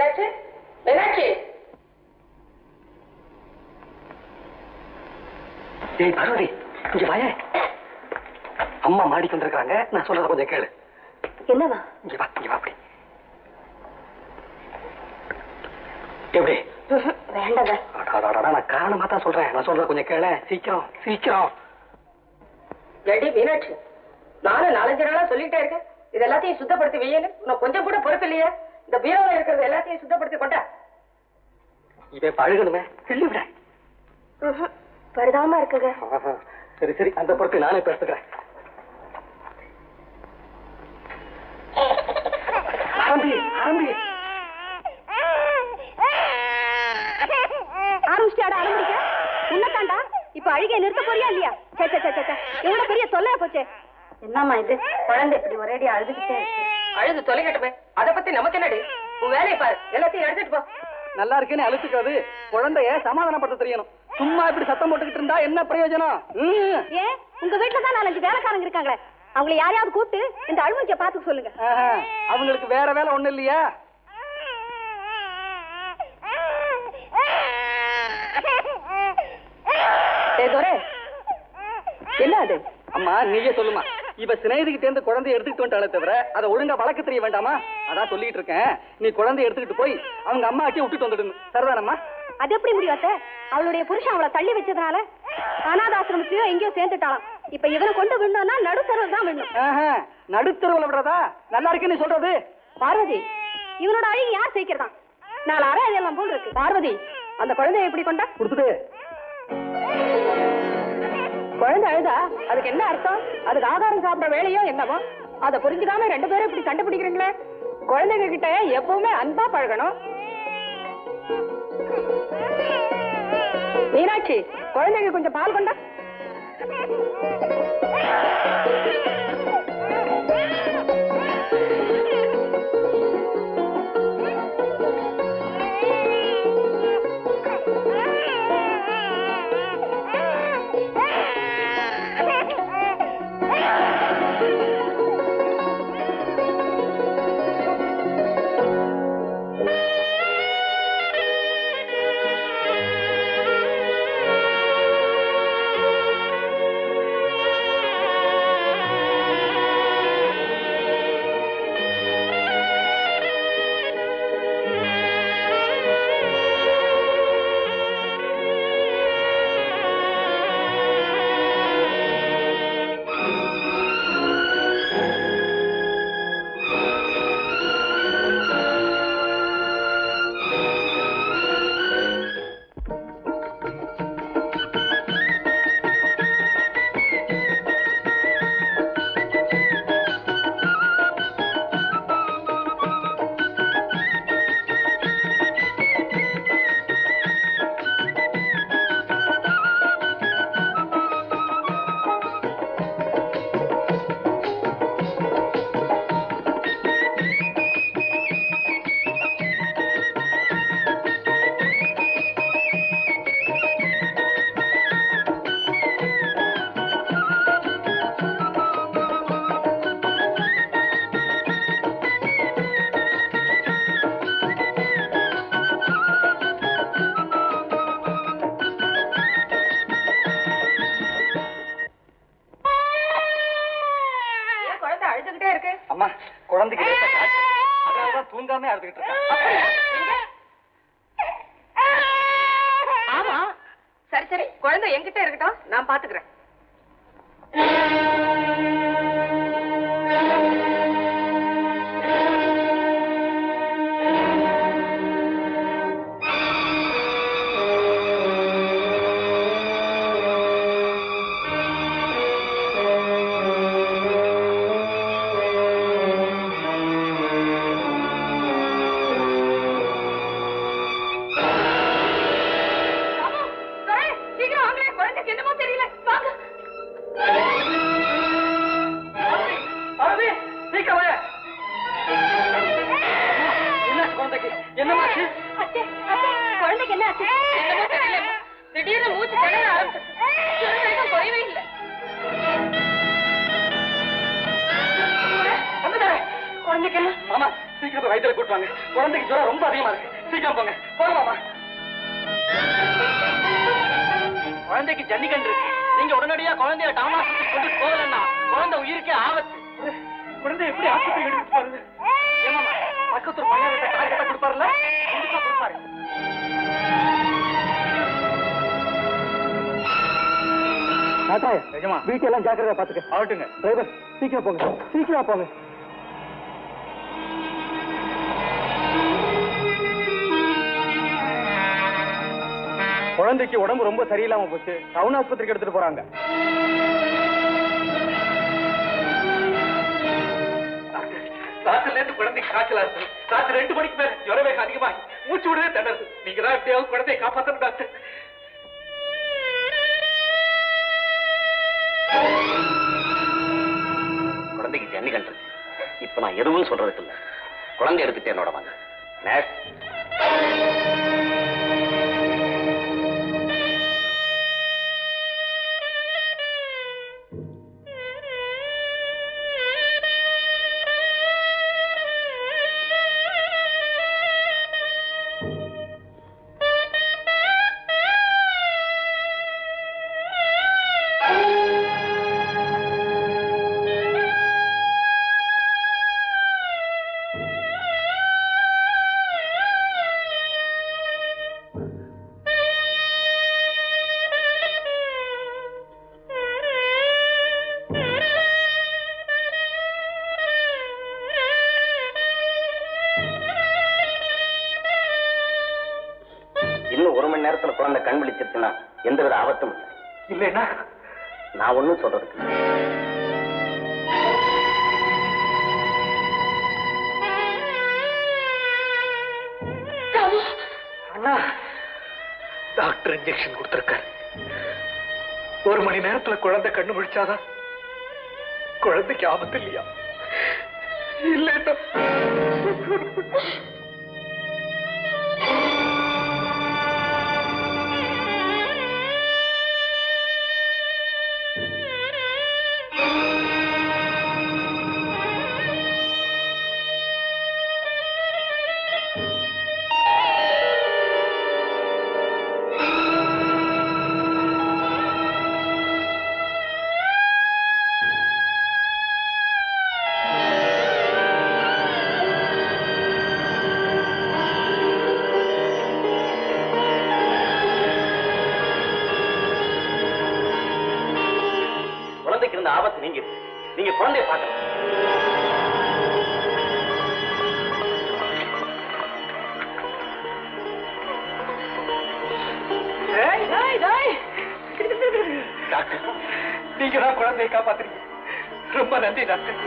மீனாட்சி மீனாட்சி ஏய் பார்வதி இங்க வாய. அம்மா மாடிக்கு வந்திருக்காங்க நான் சொல்றத கொஞ்சம் கேளு. என்னவா இங்க வா இங்க வா அப்படி. எப்படி? அடாடாடா, நான் காரணமா தான் சொல்றேன். நான் சொல்றத கொஞ்சம் கேள. சீக்கிரம் சீக்கிரம். ஏடி மீனாட்சி நானும் நாலஞ்சு நாளா சொல்லிட்டே இருக்கேன். இது எல்லாத்தையும் சுத்தப்படுத்தி வையணும் உனக்கு கொஞ்சம் கூட பொறுப்பு இல்லையா இந்த பீரோல இருக்கிறது எல்லாத்தையும் சுத்தப்படுத்தி கொண்டா. இவன் பழகணுமே. கிள்ளி விட. பரிதாபமா இருக்குங்க. சரி சரி. அந்த பொறுப்பை நானே ஆரம்பிக்க உன்னதாண்டா இப்ப அழுகை நிறுத்த போறியா இல்லையா? சே சே சே, சே சே. எவ்வளவு பெரிய தொல்லையா போச்சே. என்னம்மா இது? குழந்தை இப்படி ஒரேடி அழுதுகிட்டே இருக்கு. அழுது தொலைக்கட்டுமே அதை பத்தி நமக்கு என்னடி? உன் வேலையை பாரு. எல்லாத்தையும் எடுத்துட்டு போ. நல்லா இருக்கேன்னு அழுத்துக்காது. குழந்தைய சமாதானப்படுத்த தெரியணும். சும்மா இப்படி சத்தம் போட்டுக்கிட்டு இருந்தா என்ன பிரயோஜனம். ஏன் உங்க வீட்டுல தான் நாலஞ்சு வேலைக்காரங்க இருக்காங்களே. அவங்கள யாரையாவது கூப்பிட்டு இந்த அழுமூச்சிய பாத்துக்க சொல்லுங்க. ஆஹா. அவங்களுக்கு வேற வேலை ஒண்ணு இல்லையா? என்ன அது? அம்மா நீயே சொல்லுமா. இவ சிநேகிதிகிட்ட இருந்து குழந்தைய எடுத்துக்கிட்டு வந்துட்டாலே தவிர அதை ஒழுங்கா வளர்க்க தெரிய வேண்டாமா? அதான் சொல்லிட்டு இருக்கேன். நீ குழந்தைய எடுத்துக்கிட்டு போய் அவங்க அம்மா ஆட்டி விட்டுட்டு வந்துடுங்க சரிதானம்மா? அது எப்படி முடியும் அத்தை? அவளுடைய புருஷன் அவளை தள்ளி வச்சதுனால அனாதாசிரமத்தையோ எங்கேயோ சேர்ந்துட்டாளாம். இப்ப இவனை கொண்டு விடணும்னா நடுத்தரவு தான் விடணும். நடுத்தெருவுல விடுறதா? நல்லா இருக்கு நீ சொல்றது. பார்வதி இவனோட அழகு யார் சேர்க்கிறதா நாலு அரை அதெல்லாம் போல் இருக்கு. பார்வதி அந்த குழந்தைய எப்படி கொண்டா? கொடுத்துட்டு. குழந்தை அழுதா? அதுக்கு என்ன அர்த்தம்? அதுக்கு ஆகாரம் சாப்பிட வேலையோ என்னவோ? அதை புரிஞ்சுக்காம ரெண்டு பேரும் இப்படி கண்டுபிடிக்கிறீங்களே? குழந்தைங்க கிட்ட எப்பவுமே அன்பா பழகணும். மீனாட்சி குழந்தைங்க கொஞ்சம் பால் கொண்டா. குழந்தைக்கு லேசா காய்ச்சல். அதனாலதான் தூங்காம அழுதுகிட்டு இருக்கேன் ஆமா. சரி சரி. குழந்தை என்கிட்ட இருக்கட்டும். நான் பாத்துக்கிறேன். என்னமாச்சு குழந்தைக்கு என்ன ஆச்சு? திடீர்னு மூச்சு திணற குறையவே இல்லை. குழந்தைக்கு என்ன? ஆமா சீக்கிரம் போய் வயிற்றுல குழந்தைக்கு ஜுரம் ரொம்ப அதிகமா இருக்கு. சீக்கிரம் போங்க. போகலாமா குழந்தைக்கு ஜன்னிகண்டு இருக்கு. நீங்க உடனடியா குழந்தைய டாமாஸ்பத்திரி கொண்டு போகலன்னா குழந்தை உயிருக்கே ஆபத்து. குழந்தை எப்படி ஆஸ்பத்திரி எடுத்துட்டு ஏமாமா பக்கத்து பையன் கொடுப்பாருல கொடுப்பாரு. வீட்டெல்லாம் ஜாக்கிரதா பாத்துக்க. ஆகட்டுங்க. டிரைவர் சீக்கிரம் போங்க. சீக்கிரம் போங்க. குழந்தைக்கு உடம்பு ரொம்ப சரியில்லாம போச்சு. டவுன் ஆஸ்பத்திரிக்கு எடுத்துட்டு போறாங்க. ராத்திரில இருந்து குழந்தைக்கு காய்ச்சலா இருக்கு. ராத்திரி ரெண்டு மணிக்கு மேல ஜுர வேகம் அதிகமா மூச்சு விடவே தண்டது நீங்க தான் எப்படியாவது குழந்தையை காப்பாத்தணும் டாக்டர். குழந்தைக்கு ஜன்னி கண்டு இப்ப நான் எதுவும் சொல்றதுக்கு இல்லை. குழந்தை எடுத்துட்டு என்னோட வாங்க நேஷ் இன்னும் ஒரு மணி நேரத்துல குழந்தை கண் விழிச்சிருச்சுன்னா எந்தவித ஆபத்தும் இல்லை. இல்லைன்னா? நான் ஒண்ணும் சொல்றதுக்கு டாக்டர் இன்ஜெக்ஷன் கொடுத்திருக்காரு. ஒரு மணி நேரத்துல குழந்தை கண்ணு முழிச்சாதான் குழந்தைக்கு ஆபத்து இல்லையா? இல்லைன்னா டாக்டர் நீங்க தான் குழந்தையை காப்பாத்துறீங்க. ரொம்ப நன்றி டாக்டர்.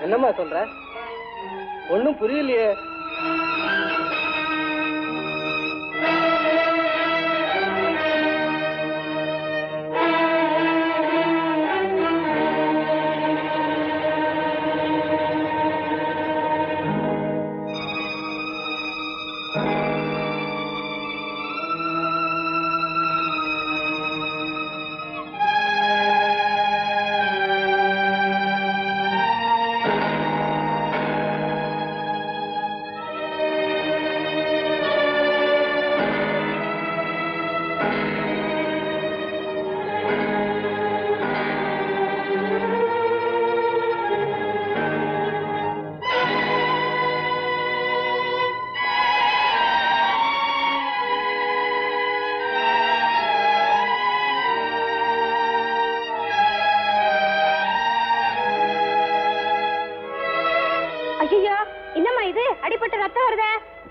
என்னம்மா சொல்ற? ஒண்ணும் புரியலையே.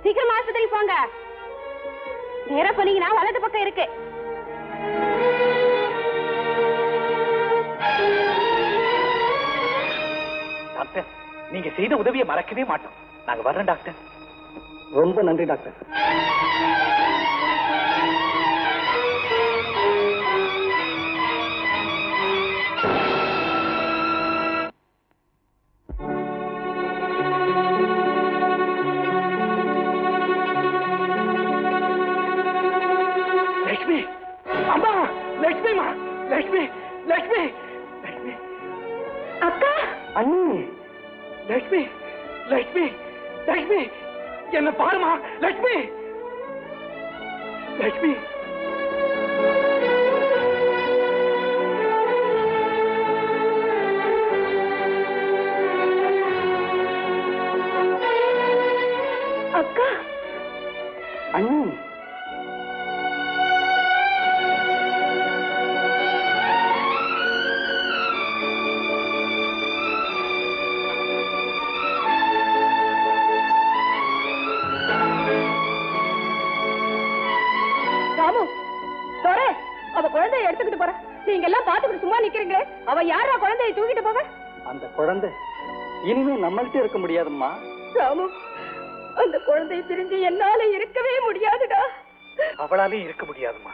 சீக்கிரம் ஆஸ்பத்திரி போங்க. நேரா போனீங்கன்னா வலது பக்கம் இருக்கு. டாக்டர் நீங்க செய்த உதவியை மறக்கவே மாட்டோம். நாங்க வர்றோம் டாக்டர். ரொம்ப நன்றி டாக்டர். லட்சுமி லட்சுமி லட்சுமி என்ன பாருமா லட்சுமி லட்சுமி அவ யாரா குழந்தைய தூக்கிட்டு போக? அந்த குழந்தை இனிமே நம்மள்ட்ட இருக்க முடியாதும்மா. ராமு அந்த குழந்தைய பிரிஞ்சு என்னால இருக்கவே முடியாதுடா. அவளாலே இருக்க முடியாதும்மா.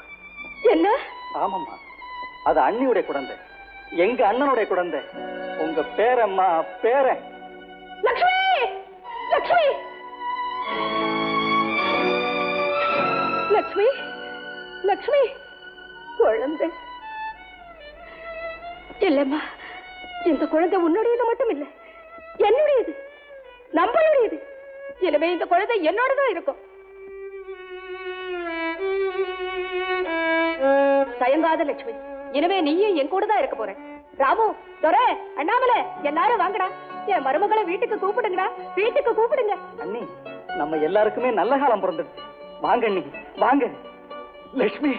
என்ன? ஆமாம்மா. அது அண்ணியுடைய குழந்தை. எங்க அண்ணனுடைய குழந்தை. உங்க பேரம்மா பேரன். லக்ஷ்மி! லக்ஷ்மி! லக்ஷ்மி! லக்ஷ்மி! குழந்தை. இல்லம்மா. இந்த குழந்தை உன்னுடையது மட்டும் இல்ல என்னுடையது நம்மளுடையது. இனிமே இந்த குழந்தை என்னோடதான் இருக்கும். தயங்காத லட்சுமி இனிமே நீயும் என் கூட தான் இருக்க போற. ராமு துரை அண்ணாமலை எல்லாரும் வாங்கடா. என் மருமகளை வீட்டுக்கு கூப்பிடுங்கடா. வீட்டுக்கு கூப்பிடுங்க. அண்ணி நம்ம எல்லாருக்குமே நல்ல காலம் பிறந்துடுச்சு வாங்க அண்ணி வாங்க. லட்சுமி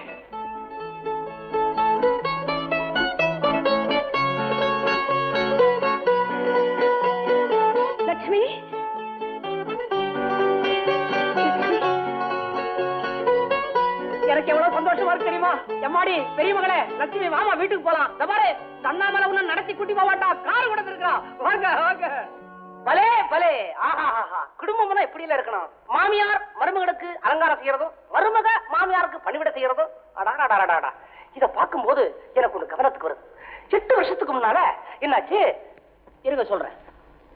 எம்மாடி பெரிய மகளே லட்சுமி மாமா வீட்டுக்கு போலாம். தபாரு பாரு இந்த அண்ணாமலை நடத்தி கூட்டி போவாட்டா கார் கொடுத்துருக்கா வாங்க வாங்க. பலே பலே. ஆஹா ஆஹா குடும்பம்னா இப்படி எல்லாம் இருக்கணும்? மாமியார் மருமகளுக்கு அலங்காரம் செய்யறதும் மருமக மாமியாருக்கு பணிவிட செய்யறதும் அடாடாடாடாடா. இத பார்க்கும்போது எனக்கு ஒண்ணு கவனத்துக்கு வருது. எட்டு வருஷத்துக்கு முன்னால என்னாச்சு? இருங்க சொல்றேன்.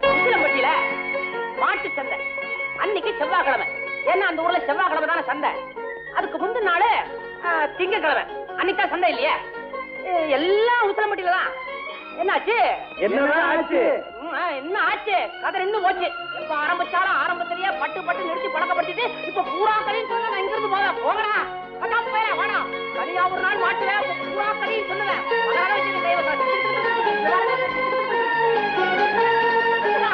உசிலம்பட்டியில மாட்டு சந்தை. அன்னைக்கு செவ்வாய்க்கிழமை. ஏன்னா அந்த ஊர்ல செவ்வாய்க்கிழமை தானே சந்தை. அதுக்கு முந்தின நாள் திங்கக்கிழமை. அன்னைக்கு சந்தை இல்லையா? எல்லாம் உசிலம்பட்டியில தான். என்னாச்சு? என்னதான் ஆச்சு? என்ன ஆச்சு? கதை நின்னு போச்சு. இப்ப ஆரம்பிச்சாலும் ஆரம்பத்திலேயே பட்டு பட்டு நிறுத்தி பழக்கப்படுத்திட்டு இப்ப பூரா கதையும் சொல்ல நான் இங்கிருந்து போக போகடா போயா வேணாம் தனியா ஒரு நாள் மாட்டுவேன் பூரா கதையும் சொல்லுவேன்.